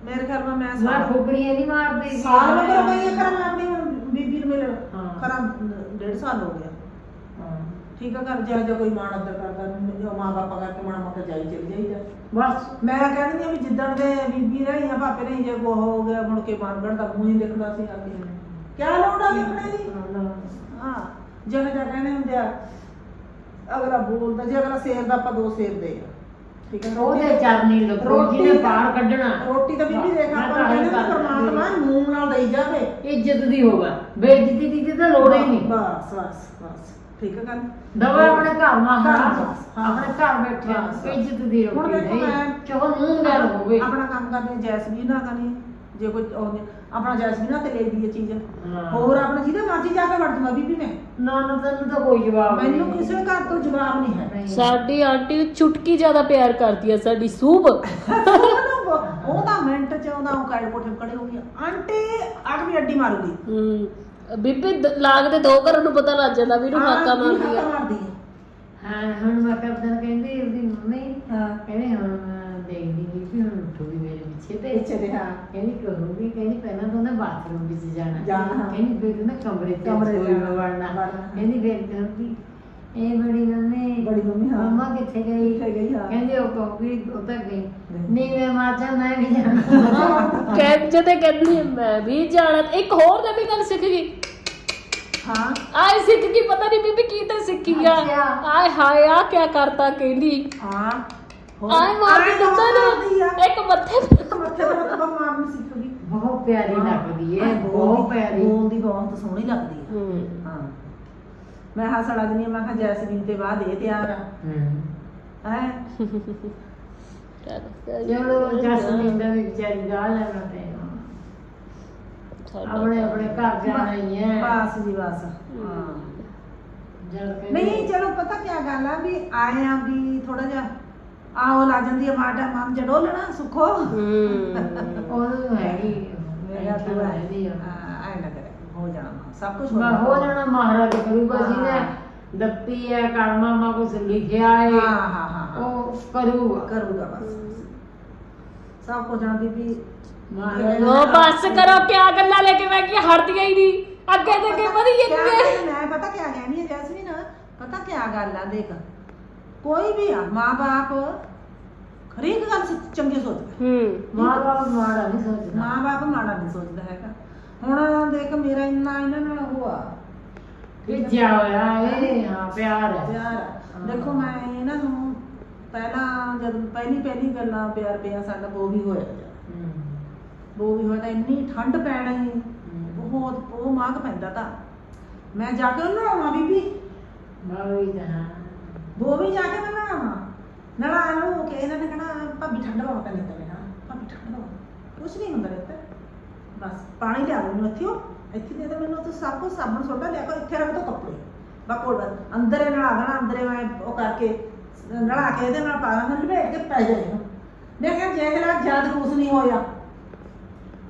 ਮੇਰੇ ਖਿਆਲ ਨਾਲ ਮੈਂ ਮੈਂ ਸਾਲ ਫੁਕਰੀਆਂ ਨਹੀਂ ਮਾਰਦੀ। ਸੀ। ਸਾਲ ਮਗਰ ਪਈ ਕਰਾਂ ਮੈਂ ਬੀਬੀ ਨੂੰ ਮਿਲ ਹਾਂ। ਕਰਾਂ ਡੇਢ ਸਾਲ ਹੋ ਗਿਆ। ਠੀਕ ਆ ਘਰ ਜਾ ਜਾ ਕੋਈ ਮਾਣ ਅੱਦਰ ਕਰਦਾ ਜੋ ਮਾਂ ਬਾਪਾ ਕਰਕੇ ਮਾੜਾ ਮੋਟਾ ਜਾਈ ਚਲ ਜਾਈਦਾ। ਬਸ। ਮੈਂ ਕਹਿੰਦੀ ਆ ਵੀ ਜਿੱਦਣ ਦੇ ਬੀਬੀ ਰਹੀ ਆ ਭਾਪੇ ਰਹੀ ਜੇ ਕੋ ਹੋ ਗਿਆ ਮੁੜ ਕੇ ਮਾਨਗੜ ਦਾ ਮੂੰਹ ਹੀ ਦੇਖਦਾ ਸੀ ਆ ਕੇ। ਕਿਆ ਲੋੜ ਆ ਦੇਖਣੇ ਦੀ ਹਾਂ ਜਿਹੜਾ ਜਾ ਕਹਿੰਦੇ ਹੁੰਦੇ ਆ ਅਗਲਾ ਬੋਲਦਾ ਜੇ ਅਗਲਾ ਸੇਰ ਦਾ ਆਪਾਂ ਦੋ ਸੇਰ ਦੇ ਆ। ਠੀਕ ਹੈ ਉਹਦੇ ਚਰਨੀ ਲੱਗੋ ਜਿਹਨੇ ਪਾਰ ਕੱਢਣਾ। ਰੋਟੀ ਤਾਂ ਬੀਬੀ ਦੇਖ ਆਪਾਂ ਕਹਿੰਦੇ ਪਰਮਾਤਮਾ ਮੂੰਹ ਨਾਲ ਦੇਈ ਜਾਵੇ। ਇੱਜ਼ਤ ਦੀ ਹੋਗਾ ਬੇਇੱਜ਼ਤੀ ਦੀ ਤਾਂ ਲੋੜ ਹੀ ਨਹੀਂ। ਬਸ ਬਸ ਬਸ। ਠੀਕ ਹੈ ਗੱਲ? ਦਵਾ ਆਪਣੇ ਘਰ ਮਾ ਹਾਂ। ਆਪਣੇ ਘਰ ਬੈਠੇ ਆ, ਬਸ। ਇੱਜ਼ਤ ਦੀ ਹੁਣ ਰੋਟੀ ਨਹੀਂ ਮੈਂ ਚੋ ਮੂੰਹ ਗੱਲ ਹੋਵੇ। ਆਪਣਾ ਕੰਮ ਕਰਦੇ ਜੈਸਮੀਨ ਨਾਲ ਕਰਨੀ ਜੇ ਕੋਈ ਆਉਂਦੇ ਆਪਣਾ ਜੈਸਮੀਨ ਨਾਲ ਤੇ ਲੈ ਦੀ ਇਹ ਚੀਜ਼। ਹੋਰ ਆਪਣਾ ਜਿਹਦੇ ਮਰਜ਼ੀ ਜਾ ਕੇ ਵੜ ਜੂਗਾ ਬੀਬੀ ਮੈਂ ਨਾ ਨਾ ਤੈਨੂੰ ਤਾਂ ਕੋਈ ਜਵਾਬ ਨਹੀਂ ਮੈਨੂੰ ਕਿਸੇ ਘਰ ਤੋਂ ਜਵਾਬ ਨਹੀਂ ਹੈ। ਸਾਡੀ ਆਂਟੀ ਚੁਟਕੀ ਜ਼ਿਆਦਾ ਪਿਆਰ ਕਰਦੀ ਆ ਸਾਡੀ ਸੂਬ (laughs) ਉਹ ਤਾਂ ਮਿੰਟ ਚ ਉਹਦਾ ਉਹ ਕਾਇੜ ਕੋਠੇ ਖੜੇ ਹੋ ਗਈ ਆਂਟੀ ਅੱਗ ਵੀ ਅੱਡੀ ਮਾਰੂਗੀ। ਹੂੰ। ਬੀਬੀ ਦ- ਲਾਗ ਦੇ ਦੋ ਘਰਾਂ ਨੂੰ ਪਤਾ ਲੱਗ ਜਾਂਦਾ ਵੀ ਇਹਨੂੰ ਹਾਕਾ ਮਾਰਦੀ ਆ। ਹੈ ਹਾਂ ਹੁਣ ਮੈਂ ਕਰਦਨ ਕਹਿੰਦੀ ਉਹਦੀ ਮੰਮੀ ਹਾਂ। ਕਹਿੰਦੇ ਹੁਣ ਦੇਖਦੀ ਨਹੀਂ ਵੀ ਹੁਣ ਉੱਠੂਗੀ ਮੇਰੇ ਪਿੱਛੇ ਤੇ ਪਿੱਛੇ ਦੇ, ਹਾਂ। ਕਹਿੰਦੀ ਕਹੂਗੀ ਕਹਿੰਦੀ ਪਹਿਲਾਂ ਤਾਂ ਉਹਨੇ ਬਾਥਰੂਮ ਵਿੱਚ ਜਾਣਾ। ਜਾਣਾ, ਹਾਂ। ਕਹਿੰਦੀ ਫਿਰ ਉਹਨੇ ਕਮਰੇ ਤੇ ਕਮਰੇ ਰਸੋਈ ਜਾਣਾ, ਵਿੱਚ ਵੜਨਾ ਵੜਨਾ। ਕਹਿੰਦੀ ਫਿਰ ਕਹੂਗੀ ਇਹ ਬੜੀ ਮੰਮੀ ਬੜੀ ਮੰਮੀ, ਹਾਂ। ਮੰਮਾ ਕਿੱਥੇ ਗਈ? ਕਿੱਥੇ ਗਈ, ਹਾਂ। ਕਹਿੰਦੀ ਉਹ ਕਹੂਗੀ ਉਹ ਤਾਂ ਗਈ। ਨਹੀਂ। ਮੈਂ ਮਾਚਾ ਮੈਂ ਵੀ ਜਾਣਾ। ਕਹਿ ਜਦੇ ਕਹਿੰਦੀ ਆ, ਮੈਂ ਵੀ ਜਾਣਾ। ਇੱਕ ਹੋਰ ਨਵੀਂ ਗੱਲ ਸਿੱਖ ਗਈ। ਹਾਂ। ਆਏ ਸਿੱਖ ਗਈ ਪਤਾ ਨਹੀਂ ਬੀਬੀ ਕੀ ਤੇ ਸਿੱਖੀ ਆ। ਅੱਛਾ। ਆਏ ਹਾਏ ਆ ਕੀ ਕਰਤਾ ਕਹਿੰਦੀ। ਹਾਂ। ਆਏ ਤਾਂ ਦੁੱਧਾ ਮਾਰਦੀ ਆ। ਨੂੰ ਇੱਕ ਮੱਥੇ ਤੇ ਮੱਥੇ ਤੇ ਰੱਖ ਮਾਰਨੀ ਸਿੱਖ ਗਈ ਬਹੁਤ ਪਿਆਰੀ ਲੱਗਦੀ ਹੈ ਬਹੁਤ ਪਿਆਰੀ। ਬੋਲਦੀ ਬਹੁਤ ਸੋਹਣੀ ਲੱਗਦੀ ਹੈ। ਹੂੰ। ਮੈਂ ਹੱਸ ਲੱਗਦੀ ਹਾਂ ਮੈਂ ਕਿਹਾ ਜੈਸਮੀਨ ਤੇ ਬਾਅਦ ਇਹ ਤਿਆਰ ਆ। ਹੂੰ। ਹੈ? ਚਲੋ ਜਸਮੀਨ ਦਾ ਵੀ ਵਿਚਾਰੀ ਗਾ ਲੈਣਾ ਪੈਣਾ ਆਪਣੇ ਆਪਣੇ ਘਰ ਜਾਣਾ ਹੀ ਹੈ। ਬਸ ਜੀ ਬਸ। ਹਾਂ। ਜਦ ਕਹਿੰਦੇ- ਨਹੀਂ ਚਲੋ ਪਤਾ ਕੀ ਗੱਲ ਆ ਵੀ ਆਏ ਆ ਵੀ ਥੋੜਾ ਜਿਹਾ ਆਓ ਲਾ ਜਾਂਦੀ ਆ ਮਾਡਾ ਮਨ ਜੜੋ ਲੈਣਾ ਸੁਖੋ। ਹੂੰ। ਉਹ ਹੈਗੀ ਮੇਰਾ ਟੈਨਸ਼ਨ ਦੁਆ ਰਹਿੰਦੀ ਆ। ਨਾ ਕਰੇ ਹੋ ਜਾਣਾ ਸਭ ਕੁਝ ਹੋ ਜਾਣਾ ਮਹਾਰਾਜ ਕਰੂਗਾ ਹਾਂ। ਜਿਹਨੇ ਦਿੱਤੀ ਹੈ ਕਰਮਾ ਮਾ ਕੁਝ ਲਿਖਿਆ ਹੈ ਹਾਂ ਹਾਂ ਹਾਂ ਹਾਂ। ਉਹ ਕਰੂਗਾ। ਕਰੂਗਾ ਬਸ। ਸਭ ਕੁਝ ਬੀਬੀ ਮਹਾਰਾਜ ਉਹ ਬਸ ਕਰੋ ਕਿਆ ਗੱਲਾਂ ਲੈ ਕੇ ਮੈਂ ਕੀ ਹਟਦੀਆਂ ਹੀ ਨਹੀਂ। ਅੱਗੇ ਤੇ ਅੱਗੇ ਵਧੀ ਜਾਂਦੀ ਹੈ। ਮੈਂ ਪਤਾ ਕਿਆ ਕਹਿਣੀ ਹੈ ਜੈਸਮੀਨ ਪਤਾ ਕਿਆ ਗੱਲ ਆ? ਦੇਖ ਕੋਈ ਵੀ ਆ ਮਾਂ-ਬਾਪ ਹਰੇਕ ਗੱਲ ਚੰਗੀ ਸੋਚਦਾ ਹੂੰ। ਮਾਂ ਬਾਪ ਮਾੜਾ ਨਹੀਂ ਸੋਚਦਾ। ਮਾਂ-ਬਾਪ ਮਾੜਾ ਨਹੀਂ ਸੋਚਦਾ ਹੈਗਾ। ਹੁਣ ਦੇਖ ਮੇਰਾ ਇੰਨਾ ਇਹਨਾਂ ਨਾਲ ਹੋਆ ਭੇਜਿਆ ਹੋਇਆ ਇਹ ਹਾਂ ਪਿਆਰ ਹੈ। ਪਿਆਰ ਆ। ਦੇਖੋ ਮੈਂ ਇਹਨਾਂ ਨੂੰ ਪਹਿਲਾਂ ਜਦ ਪਹਿਲੀ ਪਹਿਲੀ ਗੱਲਾਂ ਪਿਆਰ ਪਿਆ ਸਾਡਾ ਬੋਵੀ ਹੋਇਆ। ਜਦ। ਦੋ ਵੀ ਹੋਇਆ ਤਾਂ ਇੰਨੀ ਠੰਡ ਪੈਣੀ ਬਹੁਤ ਉਹ ਮਾਗ ਪੈਂਦਾ ਤਾਂ। ਮੈਂ ਜਾ ਕੇ ਉਹਨਾਂ ਆਵਾਂ ਬੀਬੀ। ਬਾਈ ਦਾ ਦੋ ਵੀ ਜਾ ਕੇ ਮੈਂ ਨਾ ਆਵਾਂ। ਨਲਾ ਨੂੰ ਕਿ ਇਹਨਾਂ ਨੇ ਕਹਣਾ ਭਾਬੀ ਠੰਡ ਬਹੁਤ ਪੈਂਦੀ ਤੇ ਨਾ ਭਾਬੀ ਠੰਡ ਬਹੁਤ ਕੁਛ ਨਹੀਂ ਹੁੰਦਾ ਰਹਿਤਾ ਬਸ ਪਾਣੀ ਲਿਆ ਲਓ ਮੈਨੂੰ ਇੱਥੇੋਂ ਇੱਥੇ ਦੇ ਦੇ ਮੈਨੂੰ ਤੂੰ ਸਭ ਕੁਝ ਸਾਬਣ ਸੋਡਾ ਲਿਆ ਕੇ ਇੱਥੇ ਰੱਖ ਦੋ ਕੱਪੜੇ। ਬਕੋੜ ਅੰਦਰੇ ਨਲਾ ਦੇਣਾ ਅੰਦਰੇ ਮੈਂ ਉਹ ਕਰਕੇ ਨਲਾ ਕੇ ਇਹਦੇ ਨਾਲ ਪਾਣਾ ਲਪੇਟ ਕੇ ਪੈ ਜਾਏ ਮੈਂ ਕਿਹਾ ਜੇ ਤੇਰਾ ਜਦ ਕੁਛ ਨਹੀਂ ਹੋਇਆ।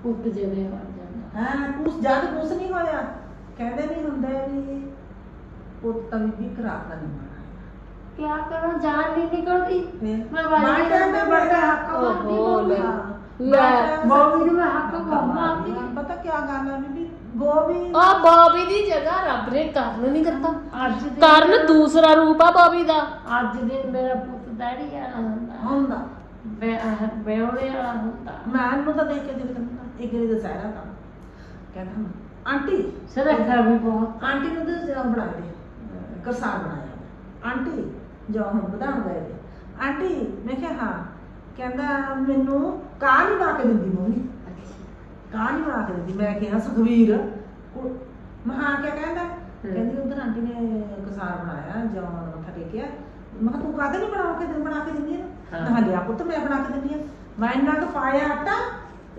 ਪੁੱਤ ਜਦੇ ਵੜ ਜਾਂਦਾ ਹਾਂ ਕੁਛ ਜਦ ਕੁਛ ਨਹੀਂ ਹੋਇਆ ਕਹਿੰਦੇ ਨਹੀਂ ਹੁੰਦੇ ਵੀ ਪੁੱਤ ਵੀ ਵੀ ਖਰਾਬ ਨਹੀਂ ਮਾਣਾ ਕਿਆ ਕਰਾਂ ਜਾਨ ਨਹੀਂ ਨਿਕਲਦੀ ਫਿਰ ਮੈਂ ਬਾਜੀ ਬਾਟਾ में बड़ा हक मारती ओहो, मम्मी ले। ले मम्मी ने मैं हक मारती ਪਤਾ ਕੀ ਗੱਲ ਹੈ ਬੀਬੀ ਉਹ ਵੀ ਆ ਬਾਬੀ ਦੀ ਜਗ੍ਹਾ ਰੱਬ ਨੇ ਕਰਨ ਨਹੀਂ ਕਰਤਾ ਅੱਜ ਦਿਨ ਕਰਨ ਦੂਸਰਾ ਰੂਪ ਆ ਬਾਬੀ ਦਾ ਅੱਜ ਦਿਨ ਮੇਰਾ ਪੁੱਤ ਦਾੜੀ ਵਾਲਾ ਹੁੰਦਾ ਹੁੰਦਾ ਬੇਉੜੇ ਵਾਲਾ ਹੁੰਦਾ ਮੈਂ ਇਹਨੂੰ ਤਾਂ ਦੇਖ ਕੇ ਦਿਲ ਕਰਦਾ ਇੱਕ ਵਾਰੀ ਦਾ ਸਾਰਾ ਕੰਮ ਕਹਿੰਦਾ ਆਂਟੀ ਸਰਖਾ ਵੀ ਬਹੁਤ। ਆਂਟੀ ਨੂੰ ਤਾਂ ਜਿਹੜਾ ਬਣਾ ਦੇ ਕਰਸਾਨ ਬਣਾਇਆ ਆਂਟੀ ਜੋ ਹੁਣ ਵਧਾਉਣ ਗਏ ਨੇ। ਆਂਟੀ ਮੈਂ ਕਿਹਾ ਹਾਂ। ਕਹਿੰਦਾ ਮੈਨੂੰ ਕਾਹ ਨਹੀਂ ਬਣਾ ਕੇ ਦਿੰਦੀ ਮੰਮੀ? ਕਾਹ ਨਹੀਂ ਬਣਾ ਕੇ ਦਿੰਦੀ? ਮੈਂ ਕਿਹਾ ਸੁਖਵੀਰ ਕੁ- ਮੈਂ ਹਾਂ ਕਿਆ ਕਹਿੰਦਾ? ਕਹਿੰਦੀ ਉਧਰ ਆਂਟੀ ਨੇ ਕਸਾਰ ਬਣਾਇਆ ਜੋ ਮੱਥਾ ਟੇਕਿਆ। ਮੈਂ ਕਿਹਾ ਤੂੰ ਕਾਹਦੇ ਨਹੀਂ ਬਣਾ ਕੇ ਬਣਾ ਕੇ ਦਿੰਦੀ ਆ? ਹਾਂ। ਲਿਆ ਪੁੱਤ ਮੈਂ ਬਣਾ ਕੇ ਦਿੰਦੀ ਆ। ਮੈਂ ਇੰਨਾ ਕੁ ਪਾਇਆ ਆਟਾ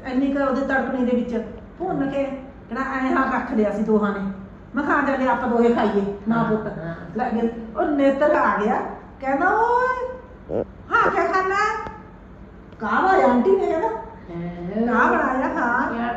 ਇੰਨੀ ਕੁ ਉਹਦੇ ਤੜਕਣੀ ਦੇ ਵਿੱਚ ਭੁੰਨ ਕੇ ਕਿਹੜਾ ਐਂ ਹਾਂ ਰੱਖ ਲਿਆ ਸੀ ਦੋਹਾਂ ਨੇ। ਮੈਂ ਕਿਹਾ ਜਾ ਲਿਆ ਆਪਾਂ ਦੋਏ ਖਾਈਏ ਮਾਂ ਪੁੱਤ। ਹਾਂ। ਲੱਗੇ ਉਹ ਨੇਤਰ ਆ ਗਿਆ। ਕਹਿੰਦਾ ਓਏ ਹਾਂ। ਕਿਆ ਖਾਣਾ? ਕਾਹ ਆਂਟੀ ਨੇ ਕਹਿੰਦਾ। ਕਾਹ ਬਣਾਇਆ ਹਾਂ।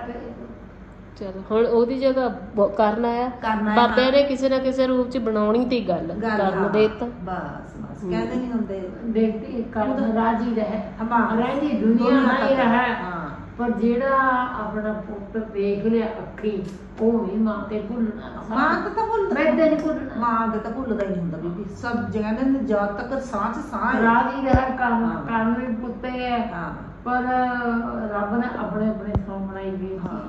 ਚਲ ਹੁਣ ਉਹਦੀ ਜਗ੍ਹਾ ਬ- ਕਰਨ ਆਇਆ। ਕਰਨ ਆਇਆ, ਬਾਬੇ ਹਾਂ। ਨੇ ਕਿਸੇ ਨਾ ਕਿਸੇ ਰੂਪ ਚ ਬਣਾਉਣੀ ਤੀ ਗੱਲ ਕਰਨ ਦੇ ਤਾ। ਬਸ ਬਸ। ਕਹਿੰਦੇ ਨਹੀਂ ਹੁੰਦੇ। ਦੇਖਤੀ ਕਰ ਰਾਜੀ ਰਹੇ। ਹਾਂ। ਰਹਿੰਦੀ ਦੁਨੀਆ ਨਹੀਂ ਰਹੇ। ਹਾਂ। ਪਰ ਜਿਹੜਾ ਆਪਣਾ ਪੁੱਤ ਵੇਖ ਲਿਆ ਅੱਖੀ ਉਹ ਵੀ ਮਾਂ ਤੇ ਭੁੱਲਣਾ ਮਾਂ ਤਾਂ ਤਾਂ ਭੁੱਲਦਾ। ਮੈਂ ਤੇ ਨਹੀਂ ਭੁੱਲਣਾ। ਮਾਂ ਦਾ ਤਾਂ ਭੁੱਲਦਾ ਹੀ ਨਹੀਂ ਹੁੰਦਾ ਬੀਬੀ। ਸਭ ਜਗ੍ਹਾ ਦੇ ਜਦ ਤੱਕ ਸਾਹ ਚ ਸਾਹ ਹੈ ਰਾਜੀ ਰਹੇ ਕੰਮ ਹਾਂ। ਕੰਮ ਵੀ ਪੁੱਤੇ ਹੈ ਹਾਂ। ਪਰ ਰੱਬ ਨੇ ਆਪਣੇ ਆਪਣੇ ਥਾਂ ਬਣਾਈ ਵੀ ਹਾਂ।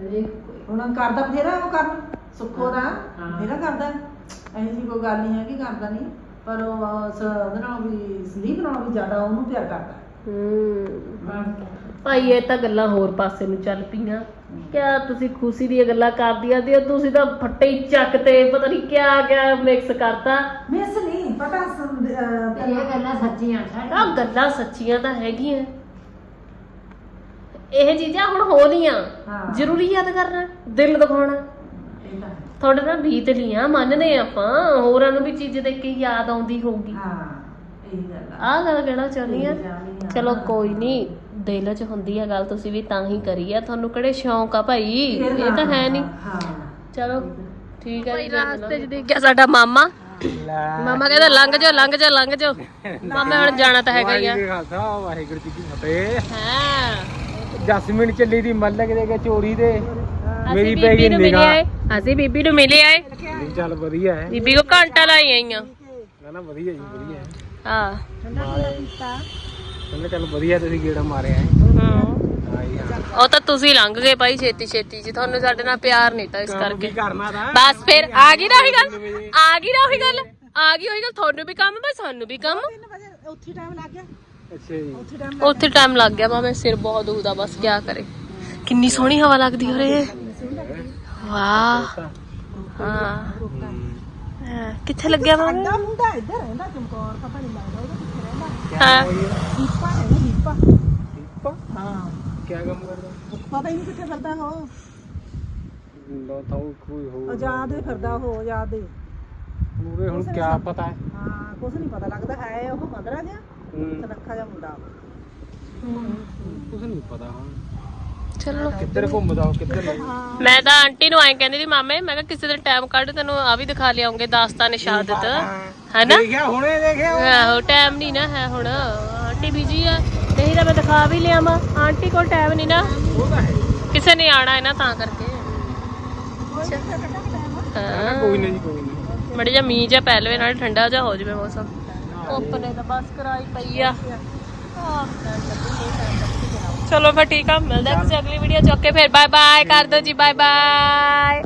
ਹਰੇਕ ਕੋਈ। ਹੁਣ ਕਰਦਾ ਬਥੇਰਾ ਉਹ ਕਰਨ। ਸੁੱਖੋ ਦਾ ਹਾਂ। ਬਥੇਰਾ ਕਰਦਾ। ਇਹੋ ਜੀ ਕੋਈ ਗੱਲ ਨਹੀਂ ਹੈ ਕਿ ਕਰਦਾ ਨਹੀਂ। ਪਰ ਉਹ ਉਹਦੇ ਨਾਲ ਵੀ ਸੰਦੀਪ ਨਾਲ ਵੀ ਜ਼ਿਆਦਾ ਉਹਨੂੰ ਪਿਆਰ ਕਰਦਾ। ਹੂੰ। ਭਾਈ ਇਹ ਤਾਂ ਗੱਲਾਂ ਹੋਰ ਪਾਸੇ ਨੂੰ ਚੱਲ ਪਈਆਂ। ਕਿਆ ਤੁਸੀਂ ਖੁਸ਼ੀ ਦੀਆਂ ਗੱਲਾਂ ਕਰਦੀਆਂ ਤੇ ਤੁਸੀਂ ਤਾਂ ਫੱਟੇ ਹੀ ਚੱਕ ਤੇ ਪਤਾ ਨਹੀਂ ਕਿਆ ਕਿਆ ਮਿਕਸ ਕਰਤਾ। ਮਿਸ ਨਹੀਂ ਪਤਾ ਅਹ, ਤੇ ਇਹ ਗੱਲਾਂ ਸੱਚੀਆਂ ਆ ਸਾਡੀਆਂ ਗੱਲਾਂ ਸੱਚੀਆਂ ਤਾਂ ਹੈਗੀਆਂ। ਇਹ ਚੀਜ਼ਾਂ ਹੁਣ ਹੋ ਲੀਆਂ ਹਾਂ। ਜ਼ਰੂਰੀ ਯਾਦ ਕਰਨਾ ਦਿਲ ਦਿਖਾਉਣਾ। ਇਹ ਤਾਂ ਹੈ। ਤੁਹਾਡੇ ਨਾਲ ਬੀਤ ਲੀਆਂ ਮੰਨਦੇ ਆਪਾਂ। ਹੋਰਾਂ ਨੂੰ ਵੀ ਚੀਜ਼ ਦੇਖ ਕੇ ਯਾਦ ਆਉਂਦੀ ਹੋਊਗੀ। ਹਾਂ ਇਹ ਗੱਲ ਆ। ਆਹ ਗੱਲ ਕਹਿਣਾ ਚਾਹੁੰਦੀ ਆ। ਚਲੋ ਕੋਈ ਨਹੀਂ ਦਿਲ 'ਚ ਹੁੰਦੀ ਆ ਗੱਲ ਤੁਸੀਂ ਵੀ ਤਾਂ ਹੀ ਕਰੀ ਆ ਤੁਹਾਨੂੰ ਕਿਹੜੇ ਸ਼ੌਂਕ ਆ ਭਾਈ? ਇਹ ਤਾਂ ਹੈ ਨਹੀਂ ਹਾਂ ਚਲੋ ਠੀਕ ਹੈ ਜੀ ਰਾਸਤੇ 'ਚ ਦੇਖਿਆ ਸਾਡਾ ਮਾਮਾ। ਮਾਮਾ ਕਹਿੰਦਾ ਲੰਘ ਜਾਓ ਲੰਘ ਜਾਓ ਲੰਘ ਜਾਓ। ਮਾਮਾ ਹੁਣ ਜਾਣਾ ਤਾਂ ਹੈਗਾ ਹੀ ਆ। ਵਾਹਿਗੁਰੂ ਜੀ ਕਾ ਖਾਲਸਾ ਵਾਹਿਗੁਰੂ ਜੀ ਕੀ ਫਤਿਹ। ਹਾਂ। ਜਸਮੀਨ ਚੱਲੀ ਦੀ ਮੱਲਕ ਦੇ ਕੇ ਚੋਰੀ ਦੇ ਅਸੀਂ ਮੇਰੀ ਪੈ ਬੀਬੀ ਗਈ ਨੂੰ ਮਿਲੇ ਨਿਗਾਹ। ਆਏ। ਅਸੀਂ ਬੀਬੀ ਨੂੰ ਮਿਲੇ ਆਏ। ਚੱਲ ਵਧੀਆ ਹੈ। ਬੀਬੀ ਕੋ ਘੰਟਾ ਲਾਈ ਆਈਆਂ। ਨਾ ਨਾ ਵਧੀਆ ਜੀ ਵਧੀਆ ਹੈ। ਹਾਂ। ਕਹਿੰਦੇ ਚੱਲ ਵਧੀਆ ਤੁਸੀਂ ਗੇੜਾ ਮਾਰਿਆ ਹੈ। ਹਾਂ। ਹਾਂ ਜੀ ਹਾਂ ਉਹ ਤਾਂ ਤੁਸੀਂ ਲੰਘ ਗਏ ਭਾਈ ਛੇਤੀ ਛੇਤੀ ਜੀ ਤੁਹਾਨੂੰ ਸਾਡੇ ਨਾਲ ਪਿਆਰ ਨਹੀਂ ਤਾਂ ਇਸ ਕੰਮ ਕਰਕੇ। ਕਰਨਾ ਬਸ ਫਿਰ ਆ ਗਈ ਨਾ ਉਹੀ ਗੱਲ ਆ ਗਈ ਨਾ ਉਹੀ ਗੱਲ ਆ ਗਈ ਉਹੀ ਗੱਲ ਤੁਹਾਨੂੰ ਵੀ ਕੰਮ ਬਸ ਸਾਨੂੰ ਵੀ ਕੰਮ। ਉੱਥੇ ਟਾਈਮ ਲੱਗ ਗਿਆ। ਅੱਛਾ ਜੀ। ਉੱਥੇ ਟਾਈਮ ਉੱਥੇ ਟਾਈਮ ਲੱਗ ਗਿਆ ਮਾਮੇ ਸਿਰ ਬਹੁਤ ਦੁਖਦਾ ਬਸ ਕੀ ਕਰੇ। ਕਿੰਨੀ ਸੋਹਣੀ ਹਵਾ ਲੱਗਦੀ ਹੋ। ਰਹੀ ਹੈ। ਵਾਹ ਕਿੱਥੇ ਲੱਗਿਆ ਮਾਮੇ ਮੁੰਡਾ ਇੱਧਰ ਰਹਿੰਦਾ ਚਮਕੌਰ ਪਤਾ ਨਹੀਂ ਲੱਗਦਾ ਉਹਦਾ। ਹਾਂ। ਦੀਪਾ ਹੈ ਨਾ ਦੀਪਾ। ਦੀਪਾ? ਹਾਂ। ਕੀ ਕੰਮ ਕਰਦਾ? ਪਤਾ ਹੀ ਨਹੀਂ ਕਿੱਥੇ ਫਿਰਦਾ ਉਹ। ਲੋ ਤਾਂ ਕੋਈ ਹੋ ਆਜ਼ਾਦ ਹੀ ਫਿਰਦਾ ਉਹ ਆਜ਼ਾਦ ਹੀ। ਪੂਰੇ ਹੁਣ ਕੀ ਪਤਾ ਹੈ? ਹਾਂ ਕੁਝ ਨਹੀਂ ਪਤਾ ਲੱਗਦਾ ਹੈ ਉਹ ਮਦਰਾ ਗਿਆ ਹੂੰ। ਸੁਨੱਖਾ ਜਿਹਾ ਮੁੰਡਾ। ਕੁਝ ਨਹੀਂ ਪਤਾ ਹੁਣ। ਚਲੋ। ਕਿੱਧਰ ਘੁੰਮਦਾ ਉਹ ਕਿੱਧਰ ਨਹੀਂ? ਮੈਂ ਤਾਂ ਆਂਟੀ ਨੂੰ ਐਂ ਕਹਿੰਦੀ ਸੀ ਮਾਮੇ ਮੈਂ ਕਿਹਾ ਕਿਸੇ ਦਿਨ ਟਾਈਮ ਕੱਢ ਤੈਨੂੰ ਆ ਵੀ ਦਿਖਾ ਲਿਆਉਂਗੇ ਦਾਸਤਾਨ ਸ਼ਹਾਦਤ ਹੈਨਾ? ਦੇਖਿਆ ਹੁਣੇ ਦੇਖਿਆ। ਆਹੋ ਟਾਈਮ ਨਹੀਂ ਨਾ ਹੈ ਹੁਣ। ਆਂਟੀ ਬਿਜ਼ੀ ਆ। ਨਹੀਂ ਤਾਂ ਮੈਂ ਦਿਖਾ ਵੀ ਲਿਆਵਾਂ। ਆਂਟੀ ਕੋਲ ਟਾਈਮ ਨਹੀਂ ਨਾ। ਉਹ ਤਾਂ ਹੈ। ਕਿਸੇ ਨੇ ਆਣਾ ਹੈ ਨਾ ਤਾਂ ਕਰਕੇ। ਹਾਂ। ਕੋਈ ਨਹੀਂ ਜੀ ਕੋਈ ਨਹੀਂ। ਮੜੀ ਜਾ ਮੀਂਹ ਜਾ ਪੈ ਲਵੇ ਨਾਲ ਠੰਡਾ ਜਾ ਹੋ ਜਾਵੇ ਮੌਸਮ। ਧੁੱਪ ਨੇ ਤਾਂ ਬਸ ਕਰਾਈ ਪਈ ਆ। ਚਲੋ ਫਿਰ ਠੀਕ ਆ ਮਿਲਦੇ ਕਿਸੇ ਅਗਲੀ ਵੀਡੀਓ ਚ। ਓਕੇ ਫਿਰ ਬਾਏ ਬਾਏ ਕਰ ਦਿਓ ਜੀ ਬਾਏ ਬਾਏ